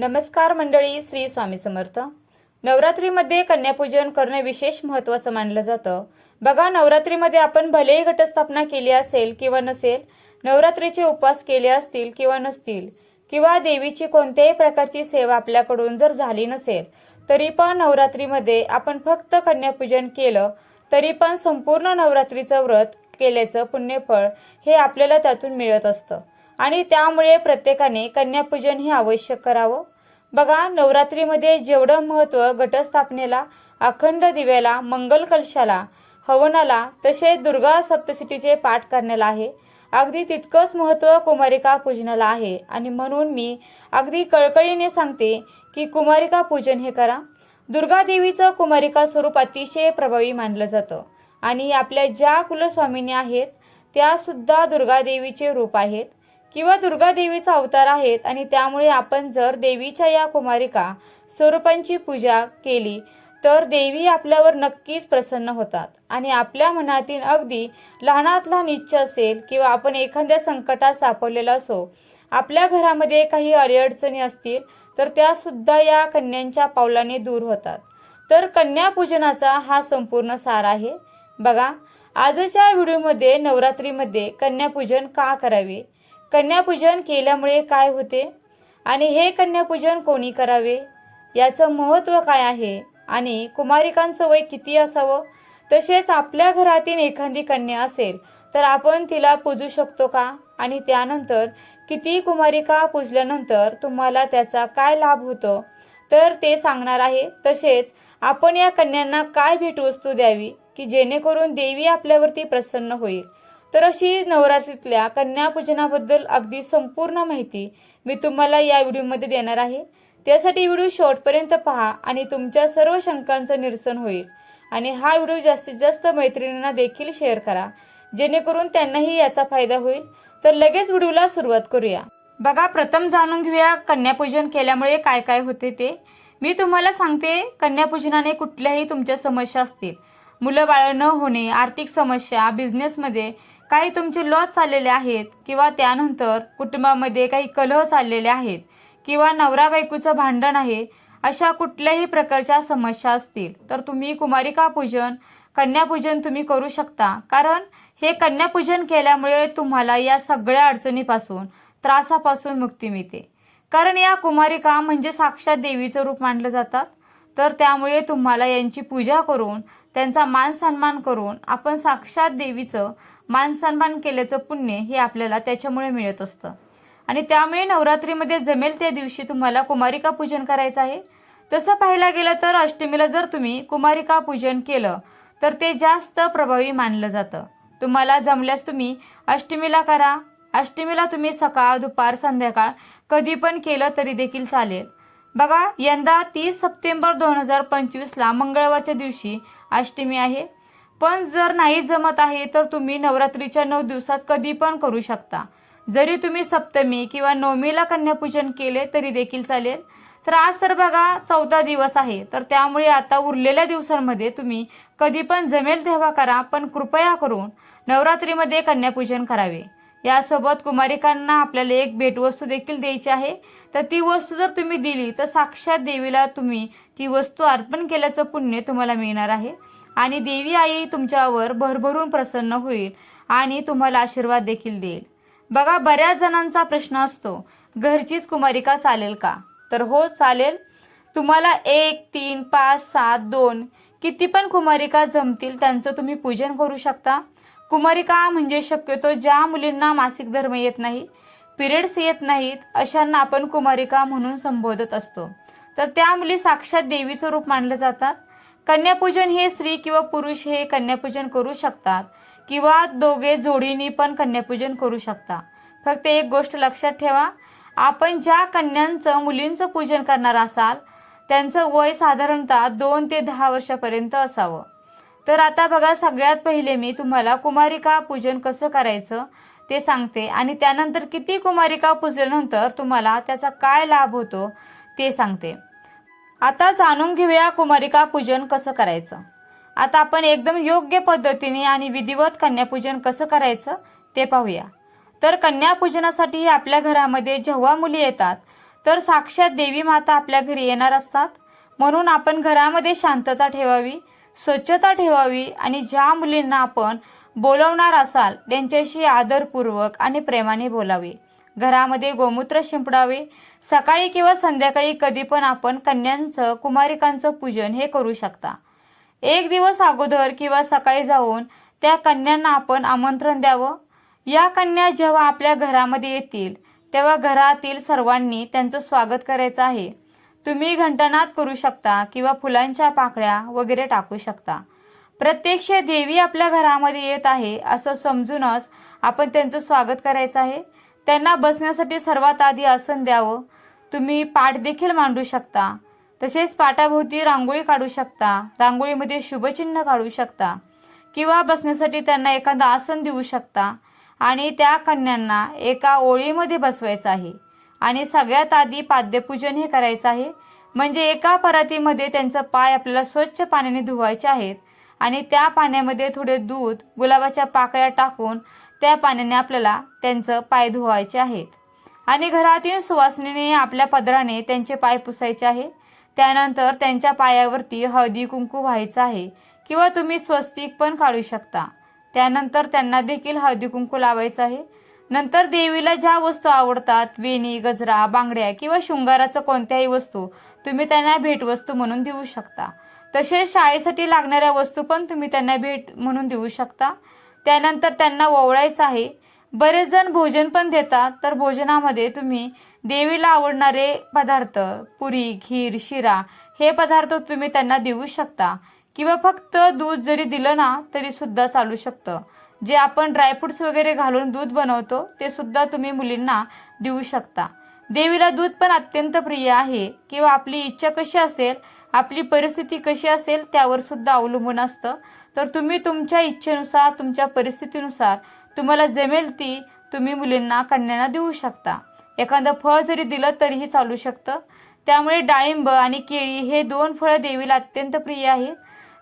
नमस्कार मंडळी श्री स्वामी समर्थ. नवरात्रीमध्ये कन्यापूजन करणं विशेष महत्त्वाचं मानलं जातं. बघा नवरात्रीमध्ये आपण भलेही घटस्थापना केली असेल किंवा नसेल नवरात्रीचे उपवास केले असतील किंवा नसतील किंवा देवीची कोणत्याही प्रकारची सेवा आपल्याकडून जर झाली नसेल तरी पण नवरात्रीमध्ये आपण फक्त कन्यापूजन केलं तरी पण संपूर्ण नवरात्रीचं व्रत केल्याचं पुण्यफळ हे आपल्याला त्यातून मिळत असतं. आणि त्यामुळे प्रत्येकाने कन्यापूजन हे आवश्यक करावं. बघा नवरात्रीमध्ये जेवढं महत्त्व घटस्थापनेला अखंड दिव्याला मंगल कलशाला हवनाला तसे दुर्गा सप्तशतीचे पाठ करण्याला आहे. अगदी तितकंच महत्त्व कुमारिका पूजनाला आहे. आणि म्हणून मी अगदी कळकळीने सांगते की कुमारिका पूजन हे करा. दुर्गा देवीचं कुमारिका स्वरूप अतिशय प्रभावी मानलं जातं. आणि आपल्या ज्या कुलस्वामिनी आहेत त्यासुद्धा दुर्गादेवीचे दुर्गा देवीचे रूप आहेत. किंवा दुर्गा देवीचा अवतार आहेत आणि त्यामुळे आपण जर देवीच्या या कुमारिका स्वरूपांची पूजा केली तर देवी आपल्यावर नक्कीच प्रसन्न होतात. आणि आपल्या मनातील अगदी लहानात लहान इच्छा असेल किंवा आपण एखाद्या संकटात सापडलेला असो आपल्या घरामध्ये काही अडीअडचणी असतील तर त्या सुद्धा या कन्यांच्या पावलाने दूर होतात. तर कन्यापूजनाचा हा संपूर्ण सार आहे. बघा आजच्या व्हिडिओमध्ये नवरात्रीमध्ये कन्यापूजन का करावे? कन्यापूजन केल्यामुळे काय होते? आणि हे कन्यापूजन कोणी करावे? याचं महत्त्व काय आहे? आणि कुमारिकांचं वय किती असावं? तसेच आपल्या घरातील एखादी कन्या असेल तर आपण तिला पूजू शकतो का? आणि त्यानंतर किती कुमारिका पूजल्यानंतर तुम्हाला त्याचा काय लाभ होतो? तर ते सांगणार आहे. तसेच आपण या कन्यांना काय भेटवस्तू द्यावी? की जेणेकरून देवी आपल्यावरती प्रसन्न होईल. तर अशी नवरात्रीतल्या कन्यापूजनाबद्दल अगदी संपूर्ण माहिती मी तुम्हाला या व्हिडिओमध्ये देणार आहे. त्यासाठी व्हिडिओ शेवटपर्यंत पहा आणि तुमच्या सर्व शंकांचं निरसन होईल. आणि हा व्हिडिओ जास्तीत जास्त मैत्रिणींना देखील शेअर करा जेणेकरून त्यांनाही याचा फायदा होईल. तर लगेच व्हिडिओला सुरुवात करूया. बघा प्रथम जाणून घेऊया कन्यापूजन केल्यामुळे काय काय होते ते. मी तुम्हाला सांगते कन्यापूजनाने कुठल्याही तुमच्या समस्या असतील. मुलं बाळं न होणे आर्थिक समस्या बिझनेसमध्ये काही तुमचे लॉस चाललेले आहेत किंवा त्यानंतर कुटुंबामध्ये काही कलह चाललेले आहेत किंवा नवरा बायकोचं भांडण आहे अशा कुठल्याही प्रकारच्या समस्या असतील तर तुम्ही कुमारिका पूजन कन्यापूजन तुम्ही करू शकता. कारण हे कन्यापूजन केल्यामुळे तुम्हाला या सगळ्या अडचणीपासून त्रासापासून मुक्ती मिळते. कारण या कुमारिका म्हणजे साक्षात देवीचं रूप मानलं जातात. तर त्यामुळे तुम्हाला यांची पूजा करून त्यांचा मान सन्मान करून आपण साक्षात देवीचं मान सन्मान केल्याचं पुण्य हे आपल्याला त्याच्यामुळे मिळत असतं. आणि त्यामुळे नवरात्रीमध्ये जमेल त्या दिवशी तुम्हाला कुमारिका पूजन करायचं आहे. तसं पाहायला गेलं तर अष्टमीला जर तुम्ही कुमारिका पूजन केलं तर ते जास्त प्रभावी मानलं जातं. तुम्हाला जमल्यास तुम्ही अष्टमीला करा. अष्टमीला तुम्ही सकाळ दुपार संध्याकाळ कधी पण केलं तरी देखील चालेल. बघा यंदा तीस सप्टेंबर दोन हजार पंचवीसला मंगळवारच्या दिवशी अष्टमी आहे. पण जर नाही जमत आहे तर तुम्ही नवरात्रीच्या नऊ दिवसात कधी पण करू शकता. जरी तुम्ही सप्तमी किंवा नवमीला कन्यापूजन केले तरी देखील चालेल. तर आज तर बघा चौदा दिवस आहे. तर त्यामुळे आता उरलेल्या दिवसांमध्ये तुम्ही कधी पण जमेल तेव्हा करा पण कृपया करून नवरात्रीमध्ये कन्यापूजन करावे. यासोबत कुमारिकांना आपल्याला एक भेटवस्तू देखील द्यायची आहे. तर ती वस्तू जर तुम्ही दिली तर साक्षात देवीला तुम्ही ती वस्तू अर्पण केल्याचं पुण्य तुम्हाला मिळणार आहे. आणि देवी आई तुमच्यावर भरभरून प्रसन्न होईल आणि तुम्हाला आशीर्वाद देखील देईल. बघा बऱ्याच जणांचा प्रश्न असतो घरचीच कुमारिका चालेल का? तर हो चालेल. तुम्हाला एक तीन पाच सात दोन किती पण कुमारिका जमतील त्यांचं तुम्ही पूजन करू शकता. कुमारिका म्हणजे शक्यतो ज्या मुलींना मासिक धर्म येत नाही पिरियड्स येत नाहीत अशांना आपण कुमारिका म्हणून संबोधत असतो. तर त्या मुली साक्षात देवीचं रूप मानलं जातात. कन्यापूजन हे स्त्री किंवा पुरुष हे कन्यापूजन करू शकतात किंवा दोघे जोडीनी पण कन्यापूजन करू शकता. फक्त एक गोष्ट लक्षात ठेवा आपण ज्या कन्यांचं मुलींचं पूजन करणार असाल त्यांचं वय साधारणतः दोन ते दहा वर्षापर्यंत असावं. तर आता बघा सगळ्यात पहिले मी तुम्हाला कुमारिका पूजन कसं करायचं ते सांगते. आणि त्यानंतर किती कुमारिका पूजल्यानंतर तुम्हाला त्याचा काय लाभ होतो ते सांगते. आता जाणून घेऊया कुमारिका पूजन कसं करायचं. आता आपण एकदम योग्य पद्धतीने आणि विधिवत कन्यापूजन कसं करायचं ते पाहूया. तर कन्यापूजनासाठी आपल्या घरामध्ये जेव्हा मुली येतात तर साक्षात देवी माता आपल्या घरी येणार असतात. म्हणून आपण घरामध्ये शांतता ठेवावी. स्वच्छता ठेवावी आणि ज्या मुलींना आपण बोलवणार असाल त्यांच्याशी आदरपूर्वक आणि प्रेमाने बोलावे. घरामध्ये गोमूत्र शिंपडावे. सकाळी किंवा संध्याकाळी कधी पण आपण कन्यांचं कुमारिकांचं पूजन हे करू शकता. एक दिवस अगोदर किंवा सकाळी जाऊन त्या कन्यांना आपण आमंत्रण द्यावं. या कन्या जेव्हा आपल्या घरामध्ये येतील तेव्हा घरातील सर्वांनी त्यांचं स्वागत करायचं आहे. तुम्ही घंटनाद करू शकता किंवा फुलांच्या पाकळ्या वगैरे टाकू शकता. प्रत्यक्ष देवी आपल्या घरामध्ये येत आहे असं समजूनच आपण त्यांचं स्वागत करायचं आहे. त्यांना बसण्यासाठी सर्वात आधी आसन द्यावं. तुम्ही पाठ देखील मांडू शकता. तसेच पाटाभोवती रांगोळी काढू शकता. रांगोळीमध्ये शुभचिन्ह काढू शकता. किंवा बसण्यासाठी त्यांना एखादं आसन देऊ शकता. आणि त्या कन्यांना एका ओळीमध्ये बसवायचं आहे. आणि सगळ्यात आधी पाद्यपूजन हे करायचं आहे. म्हणजे एका परातीमध्ये त्यांचं पाय आपल्याला स्वच्छ पाण्याने धुवायचे आहेत. आणि त्या पाण्यामध्ये थोडे दूध गुलाबाच्या पाकळ्या टाकून त्या पाण्याने आपल्याला त्यांचं पाय धुवायचे आहेत. आणि घरातील सुवासिनीने आपल्या पदराने त्यांचे पाय पुसायचे आहे. त्यानंतर त्यांच्या पायावरती हळदी कुंकू व्हायचं आहे. किंवा तुम्ही स्वस्तिक पण काढू शकता. त्यानंतर त्यांना देखील हळदी कुंकू लावायचं आहे. नंतर देवीला ज्या वस्तू आवडतात वेणी गजरा बांगड्या किंवा शृंगाराचं कोणत्याही वस्तू तुम्ही त्यांना भेटवस्तू म्हणून देऊ शकता. तसेच शाळेसाठी लागणाऱ्या वस्तू पण तुम्ही त्यांना भेट म्हणून देऊ शकता. त्यानंतर त्यांना ओवळायचं आहे. बरेच जण भोजन पण देतात तर भोजनामध्ये तुम्ही देवीला आवडणारे पदार्थ पुरी खीर शिरा हे पदार्थ तुम्ही त्यांना देऊ शकता. किंवा फक्त दूध जरी दिलं ना तरी सुद्धा चालू शकतं. जे आपण ड्रायफ्रुट्स वगैरे घालून दूध बनवतो ते सुद्धा तुम्ही मुलींना देऊ शकता. देवीला दूध पण अत्यंत प्रिय आहे. किंवा आपली इच्छा कशी असेल आपली परिस्थिती कशी असेल त्यावर सुद्धा अवलंबून असतं. तर तुम्ही तुमच्या इच्छेनुसार तुमच्या परिस्थितीनुसार तुम्हाला जमेल ती तुम्ही मुलींना कन्यांना देऊ शकता. एखादं फळ जरी दिलं तरीही चालू शकतं. त्यामुळे डाळिंब आणि केळी हे दोन फळं देवीला अत्यंत प्रिय आहेत.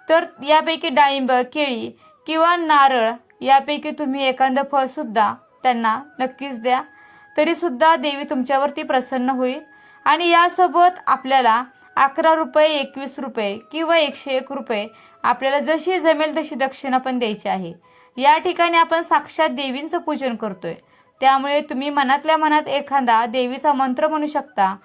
तर यापैकी डाळिंब केळी किंवा नारळ यापैकी तुम्ही एखादं फळसुद्धा त्यांना नक्कीच द्या. तरीसुद्धा देवी तुमच्यावरती प्रसन्न होईल. आणि यासोबत आपल्याला अकरा रुपये एकवीस रुपये किंवा एकशे एक रुपये आपल्याला जशी जमेल तशी दक्षिणा पण द्यायची आहे. या ठिकाणी आपण साक्षात देवींचं पूजन करतोय. त्यामुळे तुम्ही मनातल्या मनात एखादा देवीचा मंत्र म्हणू शकता.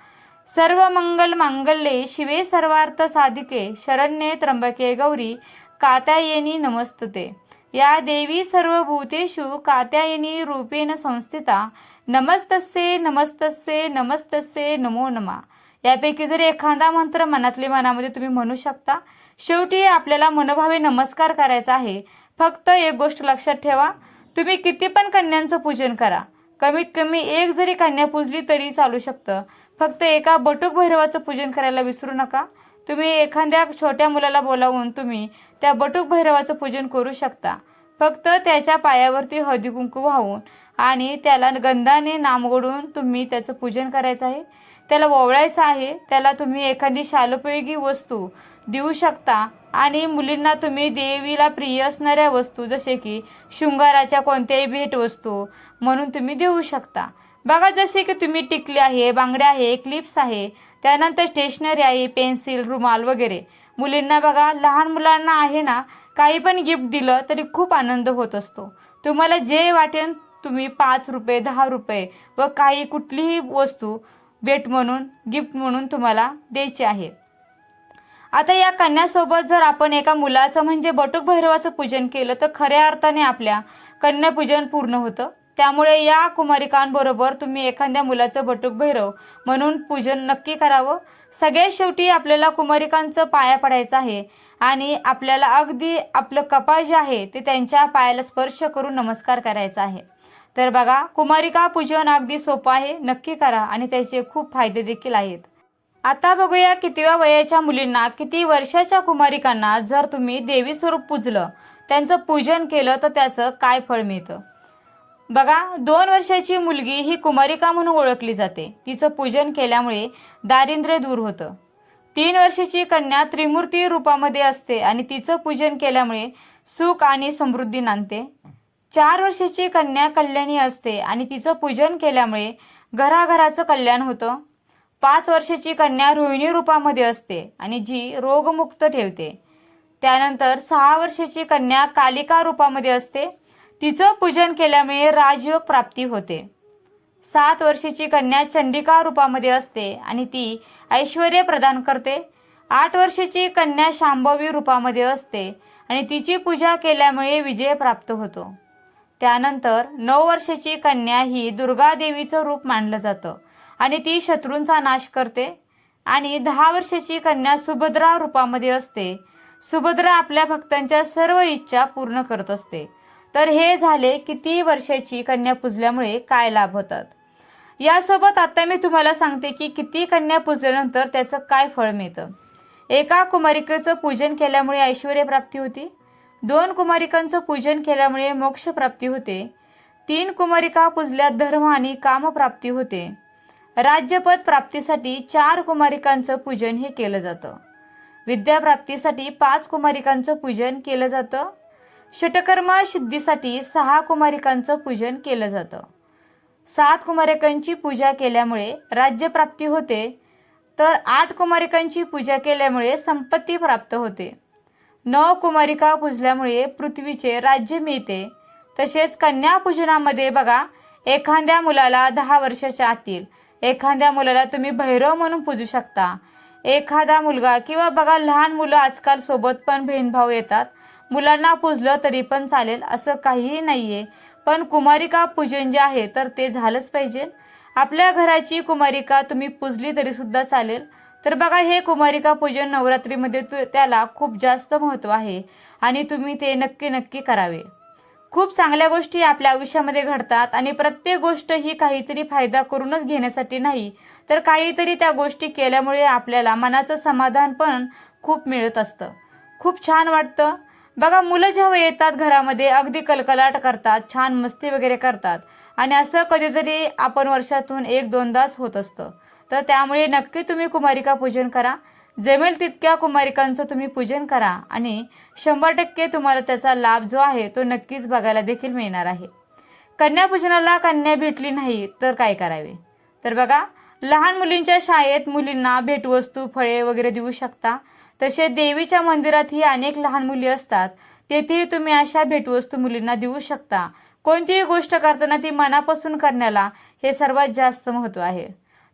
सर्व मंगल मांगल्ये शिवे सर्वार्थ साधिके शरण्ये त्र्यंबके गौरी कात्यायनी नमस्तते. या देवी सर्व भूतेषु कात्यायनी रूपेण संस्थिता. नमस्तस्ये नमस्तस्ये नमस्तस्ये नमो नमा. यापैकी जर एखादा मंत्र मनातले मनामध्ये तुम्ही म्हणू शकता शेवटी आपल्याला मनोभावे नमस्कार करायचा आहे. फक्त एक गोष्ट लक्षात ठेवा तुम्ही किती पण कन्यांचं पूजन करा. कमीत कमी एक जरी कन्या पूजली तरी चालू शकतं. फक्त एका बटूक भैरवाचं पूजन करायला विसरू नका. तुम्ही एखाद्या छोट्या मुलाला बोलावून तुम्ही त्या बटूक भैरवाचं पूजन करू शकता. फक्त त्याच्या पायावरती हळदी कुंकू वाहून आणि त्याला गंधाने नामगोडून तुम्ही त्याचं पूजन करायचं आहे. त्याला ओवळायचं आहे. त्याला तुम्ही एखादी शालोपयोगी वस्तू देऊ शकता आणि मुलींना तुम्ही देवीला प्रिय असणाऱ्या वस्तू जसे की शृंगाराच्या कोणत्याही भेटवस्तू म्हणून तुम्ही देऊ शकता. बघा जसे की तुम्ही टिकली आहे बांगड्या आहे क्लिप्स आहे. त्यानंतर स्टेशनरी आहे पेन्सिल रुमाल वगैरे. मुलींना बघा लहान मुलांना आहे ना काही पण गिफ्ट दिलं तरी खूप आनंद होत असतो. तुम्हाला जे वाटेल तुम्ही पाच रुपये दहा रुपये व काही कुठलीही वस्तू भेट म्हणून गिफ्ट म्हणून तुम्हाला द्यायची आहे. आता या कन्यासोबत जर आपण एका मुलाचं म्हणजे बटुक भैरवाचं पूजन केलं तर खऱ्या अर्थाने आपल्या कन्यापूजन पूर्ण होतं. त्यामुळे या कुमारिकांबरोबर तुम्ही एखाद्या मुलाचं बटुक भैरव म्हणून पूजन नक्की करावं. सगळ्यात शेवटी आपल्याला कुमारिकांचं पाया पडायचं आहे आणि आपल्याला अगदी आपलं कपाळ जे आहे ते त्यांच्या पायाला स्पर्श करून नमस्कार करायचा आहे. तर बघा कुमारिका पूजन अगदी सोपं आहे नक्की करा आणि त्याचे खूप फायदे देखील आहेत. आता बघूया कितव्या वयाच्या मुलींना किती वर्षाच्या कुमारिकांना जर तुम्ही देवी स्वरूप पूजलं त्यांचं पूजन केलं तर त्याचं काय फळ मिळतं? बघा दोन वर्षाची मुलगी ही कुमारिका म्हणून ओळखली जाते. तिचं पूजन केल्यामुळे दारिद्र्य दूर होतं. तीन वर्षाची कन्या त्रिमूर्ती रूपामध्ये असते आणि तिचं पूजन केल्यामुळे सुख आणि समृद्धी नांदते. चार वर्षाची कन्या कल्याणी असते आणि तिचं पूजन केल्यामुळे घराघराचं कल्याण होतं. पाच वर्षाची कन्या रोहिणी रूपामध्ये असते आणि जी रोगमुक्त ठेवते. त्यानंतर सहा वर्षाची कन्या कालिका रूपामध्ये असते. तिचं पूजन केल्यामुळे राजयोग प्राप्ती होते. सात वर्षाची कन्या चंडिका रूपामध्ये असते आणि ती ऐश्वर प्रदान करते. आठ वर्षाची कन्या शांभवी रूपामध्ये असते आणि तिची पूजा केल्यामुळे विजय प्राप्त होतो. त्यानंतर नऊ वर्षाची कन्या ही दुर्गा देवीचं रूप मानलं जातं आणि ती शत्रूंचा नाश करते. आणि दहा वर्षाची कन्या सुभद्रा रूपामध्ये असते. सुभद्रा आपल्या भक्तांच्या सर्व इच्छा पूर्ण करत असते. तर हे झाले किती वर्षाची कन्या पूजल्यामुळे काय लाभ होतात? यासोबत आता मी तुम्हाला सांगते की किती कन्या पूजल्यानंतर त्याचं काय फळ मिळतं. एका कुमारिकेचं पूजन केल्यामुळे ऐश्वर प्राप्ती होती. दोन कुमारिकांचं पूजन केल्यामुळे मोक्ष प्राप्ती होते. तीन कुमारिका पूजल्या धर्म आणि कामप्राप्ती होते. राज्यपद प्राप्तीसाठी चार कुमारिकांचं पूजन हे केलं जातं. विद्याप्राप्तीसाठी पाच कुमारिकांचं पूजन केलं जातं. षटकर्मा सिद्धीसाठी सहा कुमारिकांचं पूजन केलं जातं. सात कुमारिकांची पूजा केल्यामुळे राज्यप्राप्ती होते. तर आठ कुमारिकांची पूजा केल्यामुळे संपत्ती प्राप्त होते. नऊ कुमारिका पूजल्यामुळे पृथ्वीचे राज्य मिळते. तसेच कन्या पूजनामध्ये बघा एखाद्या मुलाला दहा वर्षाच्या आतील एखाद्या मुलाला तुम्ही भैरव म्हणून पूजू शकता. एखादा मुलगा किंवा बघा लहान मुलं आजकाल सोबत पण बहीणभाऊ येतात. मुलांना पूजलं तरी पण चालेल असं काहीही नाही आहे पण कुमारिका पूजन जे आहे तर ते झालंच पाहिजे. आपल्या घराची कुमारिका तुम्ही पुजली तरीसुद्धा चालेल. तर बघा हे कुमारिका पूजन नवरात्रीमध्ये तु त्याला खूप जास्त महत्त्व आहे आणि तुम्ही ते नक्की नक्की करावे. खूप चांगल्या गोष्टी आपल्या आयुष्यामध्ये घडतात आणि प्रत्येक गोष्ट ही काहीतरी फायदा करूनच घेण्यासाठी नाही तर काहीतरी त्या गोष्टी केल्यामुळे आपल्याला मनाचं समाधान पण खूप मिळत असतं. खूप छान वाटतं. बघा मुलं जेव्हा येतात घरामध्ये अगदी कलकलाट करतात छान मस्ती वगैरे करतात. आणि असं कधीतरी आपण वर्षातून एक दोनदाच होत असतं. तर त्यामुळे नक्की तुम्ही कुमारिका पूजन करा. जमेल तितक्या कुमारिकांचं तुम्ही पूजन करा. आणि शंभर टक्के तुम्हाला त्याचा लाभ जो आहे तो नक्कीच बघायला देखील मिळणार आहे. कन्यापूजनाला कन्या भेटली नाही तर काय करावे? तर बघा लहान मुलींच्या शाळेत मुलींना भेटवस्तू फळे वगैरे देऊ शकता. तसे देवीच्या मंदिरातही अनेक लहान मुली असतात. तेथेही तुम्ही अशा भेटवस्तू मुलींना देऊ शकता. कोणतीही गोष्ट करताना ती मनापासून करण्याला हे सर्वात जास्त महत्त्व आहे.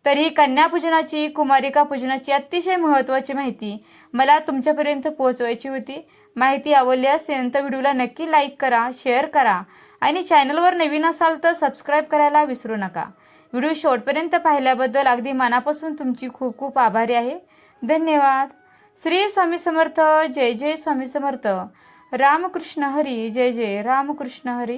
तर ही कन्यापूजनाची कुमारिका पूजनाची अतिशय महत्त्वाची माहिती मला तुमच्यापर्यंत पोहोचवायची होती. माहिती आवडली असेल तर व्हिडिओला नक्की लाईक करा शेअर करा आणि चॅनलवर नवीन असाल तर सबस्क्राईब करायला विसरू नका. व्हिडिओ शेवटपर्यंत पाहिल्याबद्दल अगदी मनापासून तुमची खूप खूप आभारी आहे. धन्यवाद. श्री स्वामी समर्थ जय जय स्वामी समर्थ. रामकृष्ण हरी जय जय रामकृष्ण हरी.